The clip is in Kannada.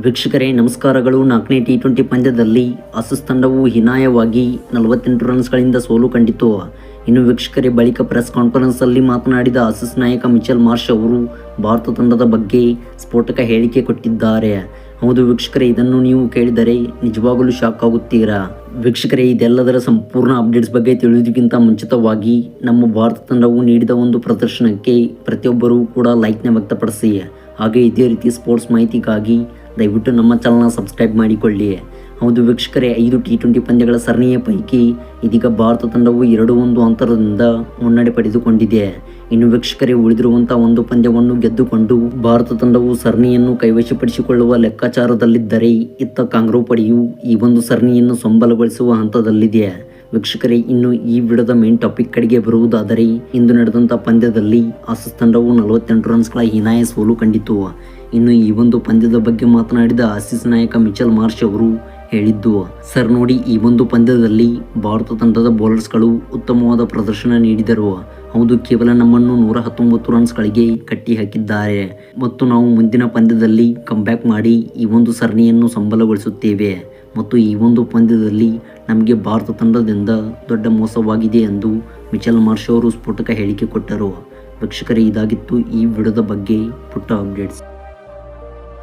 ವೀಕ್ಷಕರೇ, ನಮಸ್ಕಾರಗಳು. ನಾಲ್ಕನೇ ಟಿ ಟ್ವೆಂಟಿ ಪಂದ್ಯದಲ್ಲಿ ಆಸಸ್ ತಂಡವು ಹೀನಾಯವಾಗಿ ನಲವತ್ತೆಂಟು ರನ್ಸ್ಗಳಿಂದ ಸೋಲು ಕಂಡಿತು. ಇನ್ನು ವೀಕ್ಷಕರೇ, ಬಳಿಕ ಪ್ರೆಸ್ ಕಾನ್ಫರೆನ್ಸಲ್ಲಿ ಮಾತನಾಡಿದ ಆಸಸ್ ನಾಯಕ ಮಿಚೆಲ್ ಮಾರ್ಷ್ ಅವರು ಭಾರತ ತಂಡದ ಬಗ್ಗೆ ಸ್ಫೋಟಕ ಹೇಳಿಕೆ ಕೊಟ್ಟಿದ್ದಾರೆ. ಹೌದು ವೀಕ್ಷಕರೇ, ಇದನ್ನು ನೀವು ಕೇಳಿದರೆ ನಿಜವಾಗಲೂ ಶಾಕ್ ಆಗುತ್ತೀರಾ? ವೀಕ್ಷಕರೇ, ಇದೆಲ್ಲದರ ಸಂಪೂರ್ಣ ಅಪ್ಡೇಟ್ಸ್ ಬಗ್ಗೆ ತಿಳಿಯುವುದಕ್ಕಿಂತ ಮುಂಚಿತವಾಗಿ ನಮ್ಮ ಭಾರತ ತಂಡವು ನೀಡಿದ ಒಂದು ಪ್ರದರ್ಶನಕ್ಕೆ ಪ್ರತಿಯೊಬ್ಬರೂ ಕೂಡ ಲೈಕ್ನ ವ್ಯಕ್ತಪಡಿಸಿ. ಹಾಗೆ ಇದೇ ರೀತಿ ಸ್ಪೋರ್ಟ್ಸ್ ಮಾಹಿತಿಗಾಗಿ ದಯವಿಟ್ಟು ನಮ್ಮ ಚಾನಲ್ನ ಸಬ್ಸ್ಕ್ರೈಬ್ ಮಾಡಿಕೊಳ್ಳಿ. ಹೌದು ವೀಕ್ಷಕರೇ, ಐದು ಟಿ ಟ್ವೆಂಟಿ ಪಂದ್ಯಗಳ ಸರಣಿಯ ಪೈಕಿ ಇದೀಗ ಭಾರತ ತಂಡವು ಎರಡು ಒಂದು ಅಂತರದಿಂದ ಮುನ್ನಡೆ ಪಡೆದುಕೊಂಡಿದೆ. ಇನ್ನು ವೀಕ್ಷಕರೇ ಉಳಿದಿರುವಂತಹ ಒಂದು ಪಂದ್ಯವನ್ನು ಗೆದ್ದುಕೊಂಡು ಭಾರತ ತಂಡವು ಸರಣಿಯನ್ನು ಕೈವಶಪಡಿಸಿಕೊಳ್ಳುವ ಲೆಕ್ಕಾಚಾರದಲ್ಲಿದ್ದರೆ ಇತ್ತ ಕಾಂಗ್ರೋ ಪಡೆಯು ಈ ಒಂದು ಸರಣಿಯನ್ನು ಸಂಬಲಗೊಳಿಸುವ ಹಂತದಲ್ಲಿದೆ. ವೀಕ್ಷಕರೇ, ಇನ್ನು ಈ ವಿಡದ ಮೇನ್ ಟಾಪಿಕ್ ಕಡೆಗೆ ಬರುವುದಾದರೆ ಇಂದು ನಡೆದಂತಹ ಪಂದ್ಯದಲ್ಲಿ ಆಸಸ್ ತಂಡವು ನಲವತ್ತೆಂಟು ರನ್ಸ್ಗಳ ಹೀನಾಯ ಸೋಲು ಕಂಡಿತು. ಇನ್ನು ಈ ಒಂದು ಪಂದ್ಯದ ಬಗ್ಗೆ ಮಾತನಾಡಿದ ಆಸಿಸ್ ನಾಯಕ ಮಿಚೆಲ್ ಮಾರ್ಷ್ ಅವರು ಹೇಳಿದ್ದು, ಸರ್, ನೋಡಿ, ಈ ಒಂದು ಪಂದ್ಯದಲ್ಲಿ ಭಾರತ ತಂಡದ ಬೌಲರ್ಸ್ಗಳು ಉತ್ತಮವಾದ ಪ್ರದರ್ಶನ ನೀಡಿದರು. ಹೌದು, ಕೇವಲ ನಮ್ಮನ್ನು ನೂರ ಹತ್ತೊಂಬತ್ತು ರನ್ಸ್ಗಳಿಗೆ ಕಟ್ಟಿ ಹಾಕಿದ್ದಾರೆ ಮತ್ತು ನಾವು ಮುಂದಿನ ಪಂದ್ಯದಲ್ಲಿ ಕಂಬ್ಯಾಕ್ ಮಾಡಿ ಈ ಒಂದು ಸರಣಿಯನ್ನು ಸಂಬಲಗೊಳಿಸುತ್ತೇವೆ. ಮತ್ತು ಈ ಒಂದು ಪಂದ್ಯದಲ್ಲಿ ನಮಗೆ ಭಾರತ ತಂಡದಿಂದ ದೊಡ್ಡ ಮೋಸವಾಗಿದೆ ಎಂದು ಮಿಚೆಲ್ ಮಾರ್ಷ್ ಅವರು ಸ್ಫೋಟಕ ಹೇಳಿಕೆ ಕೊಟ್ಟರು. ವೀಕ್ಷಕರೇ, ಇದಾಗಿತ್ತು ಈ ವಿಡಿಯೋದ ಬಗ್ಗೆ ಪುಟ್ಟ ಅಪ್ಡೇಟ್ಸ್.